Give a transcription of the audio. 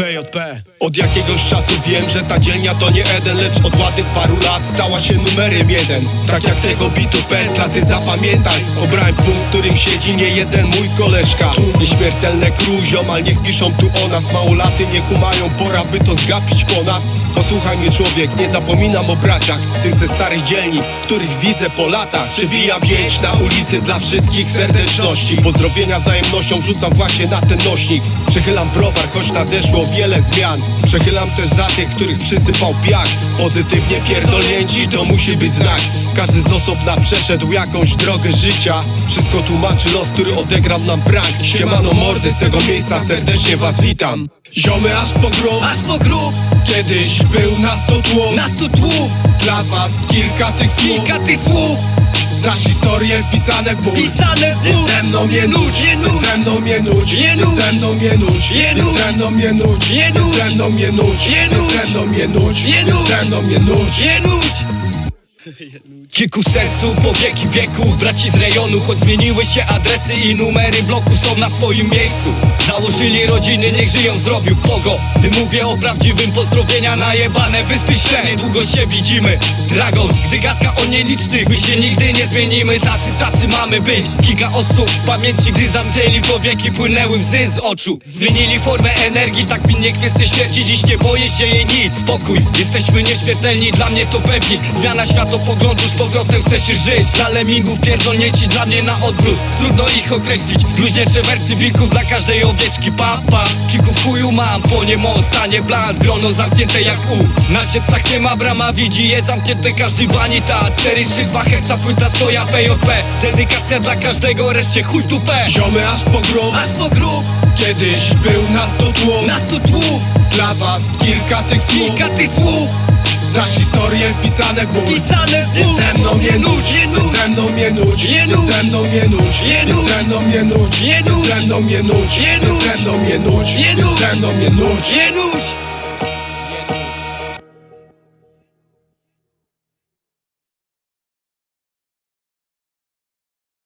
PJP Od jakiegoś czasu wiem, że ta dzielnia to nie Eden Lecz od ładnych paru lat stała się numerem jeden. Tak jak tego bitu pętla, ty zapamiętaj. Obrałem punkt, w którym siedzi nie jeden mój koleżka. Nieśmiertelne crew, ziomal, niech piszą tu o nas. Małolaty nie kumają, pora by to zgapić po nas. Posłuchaj mnie człowiek, nie zapominam o braciach. Tych ze starych dzielni, których widzę po latach. Przybijam pięć na ulicy dla wszystkich serdeczności. Pozdrowienia wzajemnością rzucam właśnie na ten nośnik Przechylam browar, choć nadeszło wiele zmian. Przechylam też za tych, których przysypał piach. Pozytywnie pierdolnięci, to musi być znak. Każdy z osobna przeszedł jakąś drogę życia. Wszystko tłumaczy los, który odegrał nam prank. Siemano mordy, z tego miejsca serdecznie was witam. Ziomy aż po grób, Aż po grób, kiedyś był nas to tłum. Nas tłum. Dla was kilka tych słów. Kilka tych słów. Dasz historię wpisane w ból. Pisane w ból. Ze mną nie nudź, Nie nudź. Ze mną nie nudź. Nie nudź. ze mną nie nudź. Nie nudź. ze mną nie nudź. Nie nudź. ze mną nie nudź. Nie nudź. ze mną nie nudź. Nie nudź. ze mną nie nudź. Nie nudź Kilku sercu po wieki wieków Braci z rejonu, choć zmieniły się adresy i numery bloku Są na swoim miejscu. Założyli rodziny, niech żyją w zdrowiu Pogo, gdy mówię o prawdziwym Pozdrowienia na jebane wyspy śle Niedługo się widzimy Dragon, gdy gadka o nielicznych My się nigdy nie zmienimy. Tacy, tacy mamy być. Kilka osób w pamięci, gdy zamknęli powieki Płynęły łzy z oczu. Zmienili formę energii, tak minie kwestie śmierci. Dziś nie boję się jej nic, spokój. Jesteśmy nieśmiertelni, dla mnie to pewnik. Zmiana światopoglądu, z powrotem chcesz żyć. Dla lemingów pierdolnięci, dla mnie na odwrót. Trudno ich określić. Bluźniercze wersy wilków dla każdej owieczki. Papa, kilku w chuju mam Po niemu stanie bland, grono zamknięte jak u. Na siedcach nie ma brama, widzi je zamknięte każdy banita. 4, 3, 2 herca, płyta swoja PJP Dedykacja dla każdego, reszcie chuj w dupę. Ziomy aż po grób. Aż po grób, Kiedyś był nas to tłum. Nas tu tłum. Dla was kilka tych słów. Kilka tych słów, Dasz historię wpisane w ból. Pisane w ból. Ze mną nie nudź, Nie więc nudź, ze mną nie nudź, ze mną nie nudź, ze mną nie nudź, ze mną nie nudź, ze mną nie nudź, ze mną nie nudź. nie nudź